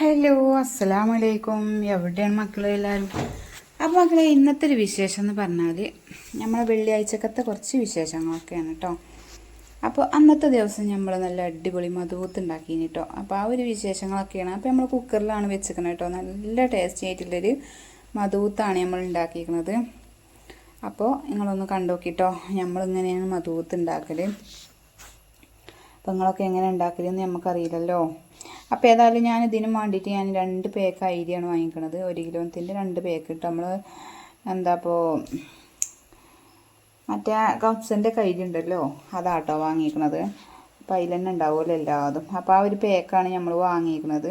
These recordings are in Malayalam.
ഹലോ അസ്സലാം വലൈക്കും എവിടെയാണ് മക്കളെ എല്ലാവരും അപ്പോൾ മക്കളെ ഇന്നത്തെ ഒരു വിശേഷം എന്ന് പറഞ്ഞാൽ നമ്മളെ വെള്ളിയാഴ്ചക്കത്തെ കുറച്ച് വിശേഷങ്ങളൊക്കെയാണ് കേട്ടോ അപ്പോൾ അന്നത്തെ ദിവസം നമ്മൾ നല്ല അടിപൊളി മധുവത്ത് ഉണ്ടാക്കിയിന് കേട്ടോ അപ്പോൾ ആ ഒരു വിശേഷങ്ങളൊക്കെയാണ്. അപ്പോൾ നമ്മൾ കുക്കറിലാണ് വെച്ചിരിക്കുന്നത് കേട്ടോ നല്ല ടേസ്റ്റി ആയിട്ടുള്ളൊരു മധുവത്താണ് നമ്മൾ ഉണ്ടാക്കിയിരിക്കുന്നത് അപ്പോൾ നിങ്ങളൊന്ന് കണ്ടോക്കിട്ടോ നമ്മളിങ്ങനെയാണ് മധുവത്ത് ഉണ്ടാക്കൽ അപ്പോൾ നിങ്ങളൊക്കെ എങ്ങനെ ഉണ്ടാക്കലെന്ന് നമുക്കറിയില്ലല്ലോ അപ്പോൾ ഏതായാലും ഞാൻ ഇതിന് വേണ്ടിയിട്ട് ഞാൻ രണ്ട് പേക്ക് അരിയാണ് വാങ്ങിക്കണത്. ഒരു കിലോത്തിന്റെ രണ്ട് പേക്ക് ഇട്ട് നമ്മൾ എന്താ ഇപ്പോൾ മറ്റേ കപ്സിന്റെ കൈരി ഉണ്ടല്ലോ അതാട്ടോ വാങ്ങിക്കണത്. അപ്പോൾ അതിൽ തന്നെ ഉണ്ടാവുമല്ലോ എല്ലാതും. അപ്പോൾ ആ ഒരു പേക്കാണ് നമ്മൾ വാങ്ങിയിരിക്കുന്നത്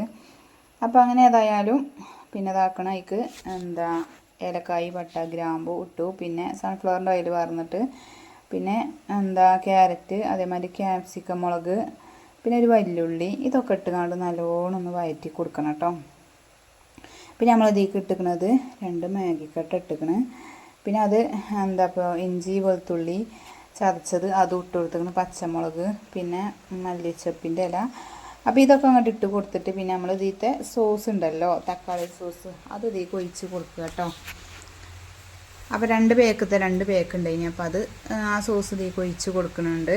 അപ്പോൾ അങ്ങനെ ഏതായാലും പിന്നെ ഇതാക്കണ അതിക്ക് എന്താ ഏലക്കായി പട്ട ഗ്രാമ്പു ഇട്ടു. പിന്നെ സൺഫ്ലവറിന്റെ ഓയിൽ വാർന്നിട്ട് പിന്നെ എന്താ ക്യാരറ്റ് അതേമാതിരി ക്യാപ്സിക്കം മുളക് പിന്നെ ഒരു വല്യുള്ളി ഇതൊക്കെ ഇട്ടുകൊണ്ട് നല്ലോണം ഒന്ന് വയറ്റി കൊടുക്കണം കേട്ടോ പിന്നെ നമ്മൾ ഇതിലേക്ക് ഇട്ടിക്കണത് രണ്ട് മാഗിക്കട്ട ഇട്ടിക്കണ്. പിന്നെ അത് എന്താ ഇപ്പോൾ ഇഞ്ചി വെളുത്തുള്ളി ചതച്ചത് അതും ഇട്ട് കൊടുത്തിക്കണ് പച്ചമുളക് പിന്നെ മല്ലിച്ചപ്പിന്റെ ഇല. അപ്പോൾ ഇതൊക്കെ അങ്ങോട്ട് ഇട്ട് കൊടുത്തിട്ട് പിന്നെ നമ്മൾ ഇതിലത്തെ സോസ് ഉണ്ടല്ലോ തക്കാളി സോസ് അത് ഇതിലേക്ക് ഒഴിച്ച് കൊടുക്കുക കേട്ടോ അപ്പോൾ രണ്ട് പേക്കത്തെ രണ്ട് പേക്ക് ഉണ്ടായിനി അപ്പോൾ അത് ആ സോസ് ഇതിലേക്ക് ഒഴിച്ച് കൊടുക്കുന്നുണ്ട്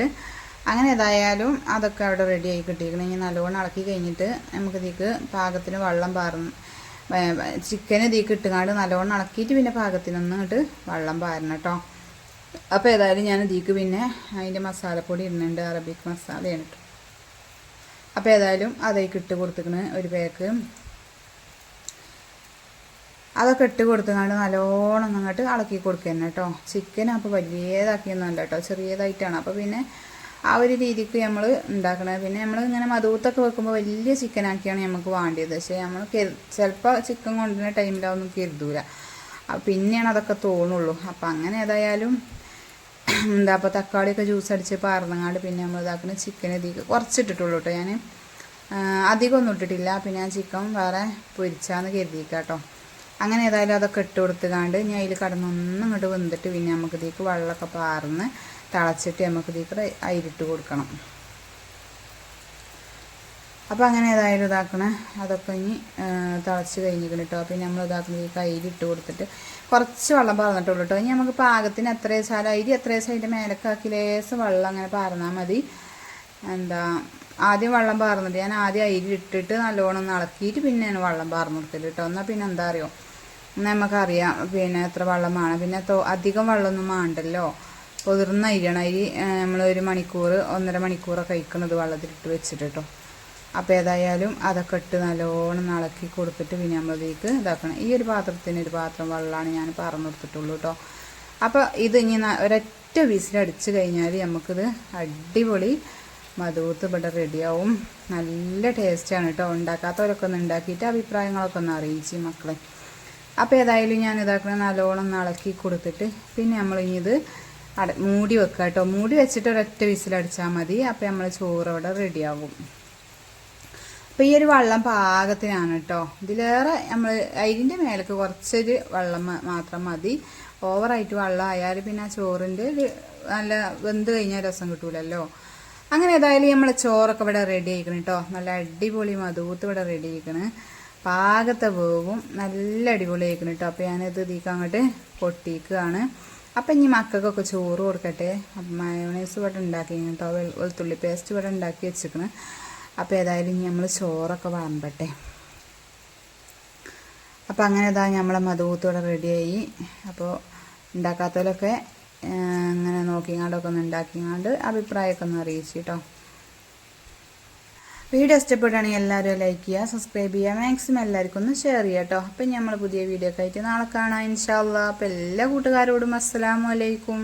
അങ്ങനെ ഏതായാലും അതൊക്കെ അവിടെ റെഡി ആയി കിട്ടിയിരിക്കണം ഇനി നല്ലോണം ഇളക്കി കഴിഞ്ഞിട്ട് നമുക്ക് ഇതിക്ക് പാകത്തിന് വെള്ളം പാർന്ന് ചിക്കൻ ഇതിക്ക് ഇട്ടുകാണ്ട് നല്ലോണം ഇളക്കിയിട്ട് പിന്നെ പാകത്തിനൊന്നും ഇങ്ങോട്ട് വെള്ളം പാരണം കേട്ടോ അപ്പോൾ ഏതായാലും ഞാൻ ഇതിക്ക് പിന്നെ അതിന്റെ മസാലപ്പൊടി ഇടുന്നുണ്ട് അറബിക് മസാലയാണ് കേട്ടോ അപ്പോൾ ഏതായാലും അതേക്ക് ഇട്ട് കൊടുത്തിക്കണ് ഒരു പേക്ക് അതൊക്കെ ഇട്ട് കൊടുത്തുകൊണ്ട് നല്ലോണം അങ്ങോട്ട് ഇളക്കി കൊടുക്കുക തന്നെ കേട്ടോ ചിക്കൻ അപ്പോൾ വലിയതാക്കിയൊന്നുമല്ല കേട്ടോ ചെറിയതായിട്ടാണ്. അപ്പോൾ പിന്നെ ആ ഒരു രീതിക്ക് നമ്മൾ ഉണ്ടാക്കണത്. പിന്നെ നമ്മൾ ഇങ്ങനെ മധുവത്തൊക്കെ വെക്കുമ്പോൾ വലിയ ചിക്കൻ ആക്കിയാണ് നമുക്ക് വേണ്ടിയത്. പക്ഷേ നമ്മൾ ചിലപ്പോൾ ചിക്കൻ കൊണ്ടുവരുന്ന ടൈമിലൊന്നും കരുതൂല. പിന്നെയാണ് അതൊക്കെ തോന്നുള്ളൂ. അപ്പം അങ്ങനെ ഏതായാലും എന്താ അപ്പോൾ തക്കാളിയൊക്കെ ജ്യൂസ് അടിച്ച് പാർന്നങ്ങാണ്ട് പിന്നെ നമ്മൾ ഇതാക്കുന്ന ചിക്കൻ ഇതിക്ക് കുറച്ചിട്ടിട്ടുള്ളൂ കേട്ടോ ഞാൻ അധികമൊന്നും ഇട്ടിട്ടില്ല. പിന്നെ ഞാൻ ചിക്കൻ വേറെ പൊരിച്ചാന്ന് കരുതിയിക്കാട്ടോ അങ്ങനെ ഏതായാലും അതൊക്കെ ഇട്ട് കൊടുത്തുകാണ്ട് ഞാൻ അതിൽ കടന്നൊന്നും ഇങ്ങോട്ട് വെന്തിട്ട് പിന്നെ നമുക്ക് ഇതിലേക്ക് വെള്ളമൊക്കെ പാർന്ന് തിളച്ചിട്ട് നമുക്ക് ഇതിലേക്ക് അരിട്ട് കൊടുക്കണം. അപ്പോൾ അങ്ങനെ ഏതായാലും ഇതാക്കണേ. അതൊക്കെ ഇനി തിളച്ച് കഴിഞ്ഞിരിക്കണം കേട്ടോ പിന്നെ നമ്മൾ ഇതാക്കുന്ന ഈ കയ്യിൽ ഇട്ട് കൊടുത്തിട്ട് കുറച്ച് വെള്ളം പാർന്നിട്ടുള്ളൂ കേട്ടോ ഇനി നമുക്ക് പാകത്തിന് എത്ര വെച്ചാൽ അരി എത്ര വെച്ചാൽ അതിന്റെ മേലക്കാക്കി ലേശം വെള്ളം അങ്ങനെ പാർന്നാൽ മതി. എന്താ ആദ്യം വെള്ളം പാർന്നിട്ട് ഞാൻ ആദ്യം അരി ഇട്ടിട്ട് നല്ലോണം ഇളക്കിയിട്ട് പിന്നെയാണ് വെള്ളം പാർന്നു കൊടുക്കൽ കേട്ടോ എന്നാൽ പിന്നെ എന്താ അറിയോ? നമുക്കറിയാം പിന്നെ എത്ര വെള്ളം വേണം. പിന്നെ അധികം വെള്ളമൊന്നും വേണ്ടല്ലോ. പൊതിർന്ന അരിയാണ് അരി നമ്മൾ ഒരു മണിക്കൂർ ഒന്നര മണിക്കൂറൊക്കെ കഴിക്കുന്നത് വെള്ളത്തിലിട്ട് വെച്ചിട്ട് കേട്ടോ അപ്പോൾ ഏതായാലും അതൊക്കെ ഇട്ട് നല്ലോണം ഇളക്കി കൊടുത്തിട്ട് പിന്നെ വീക്ക് ഇതാക്കണം. ഈ ഒരു പാത്രത്തിന് ഒരു പാത്രം വെള്ളമാണ് ഞാൻ പറഞ്ഞു കൊടുത്തിട്ടുള്ളൂ കേട്ടോ അപ്പോൾ ഇത് ഇനി ഒരൊറ്റ വിസിലടിച്ച് കഴിഞ്ഞാൽ നമുക്കിത് അടിപൊളി മധുത്ത് ഇവിടെ റെഡിയാവും നല്ല ടേസ്റ്റാണ് കേട്ടോ ഉണ്ടാക്കാത്തവരൊക്കെ ഒന്ന് ഉണ്ടാക്കിയിട്ട് അഭിപ്രായങ്ങളൊക്കെ ഒന്ന് അറിയിച്ച് മക്കളെ. അപ്പോൾ ഏതായാലും ഞാൻ ഇതാക്കണം നല്ലോണം നളക്കി കൊടുത്തിട്ട് പിന്നെ നമ്മൾ ഇനി ഇത് അട മൂടി വെക്കുക കേട്ടോ. മൂടി വെച്ചിട്ട് ഒരൊറ്റ വിസിലടിച്ചാൽ മതി. അപ്പോൾ നമ്മൾ ചോറ് അവിടെ റെഡിയാകും. അപ്പോൾ ഈ ഒരു വെള്ളം പാകത്തിനാണ് കേട്ടോ ഇതിലേറെ നമ്മൾ അരിന്റെ മേലേക്ക് കുറച്ചൊരു വെള്ളം മാത്രം മതി. ഓവറായിട്ട് വെള്ളം ആയാൽ പിന്നെ ആ ചോറിന്റെ ഒരു നല്ല വെന്ത് കഴിഞ്ഞാൽ രസം കിട്ടൂലല്ലോ. അങ്ങനെ ഏതായാലും നമ്മൾ ചോറൊക്കെ ഇവിടെ റെഡി ആയിക്കണം കേട്ടോ നല്ല അടിപൊളി മധൂത്ത് ഇവിടെ റെഡി ആയിക്കണ്. പാകത്തെ വേവും നല്ല അടിപൊളി ആയിക്കണം കേട്ടോ അപ്പോൾ ഞാനിത് ഇതിക്ക് അങ്ങോട്ട് പൊട്ടിക്കുകയാണ് അപ്പം ഇനി മക്കൾക്കൊക്കെ ചോറ് കൊടുക്കട്ടെ. അപ്പം മയോണൈസ് ഇവിടെ ഉണ്ടാക്കി കേട്ടോ വെളുത്തുള്ളി പേസ്റ്റ് ഇവിടെ ഉണ്ടാക്കി വെച്ചിരിക്കണ് അപ്പോൾ ഏതായാലും ഇനി നമ്മൾ ചോറൊക്കെ വളമ്പട്ടെ. അപ്പോൾ അങ്ങനെ ഇതാ നമ്മളെ മധുകൂത്തോടെ റെഡിയായി അപ്പോൾ ഉണ്ടാക്കാത്തവരൊക്കെ അങ്ങനെ നോക്കിങ്ങാണ്ടൊക്കെ ഒന്ന് ഉണ്ടാക്കിങ്ങാണ്ട് അഭിപ്രായമൊക്കെ ഒന്ന് അറിയിച്ചു കേട്ടോ വീഡിയോ ഇഷ്ടപ്പെടുകയാണെങ്കിൽ എല്ലാവരും ലൈക്ക് ചെയ്യുക സബ്സ്ക്രൈബ് ചെയ്യുക മാക്സിമം എല്ലാവർക്കും ഒന്ന് ഷെയർ ചെയ്യുക കേട്ടോ അപ്പം നമ്മൾ പുതിയ വീഡിയോ ഒക്കെ നാളെ കാണാം. ഇൻഷാല്ല അപ്പം എല്ലാ കൂട്ടുകാരോടും അസ്സലാമലൈക്കും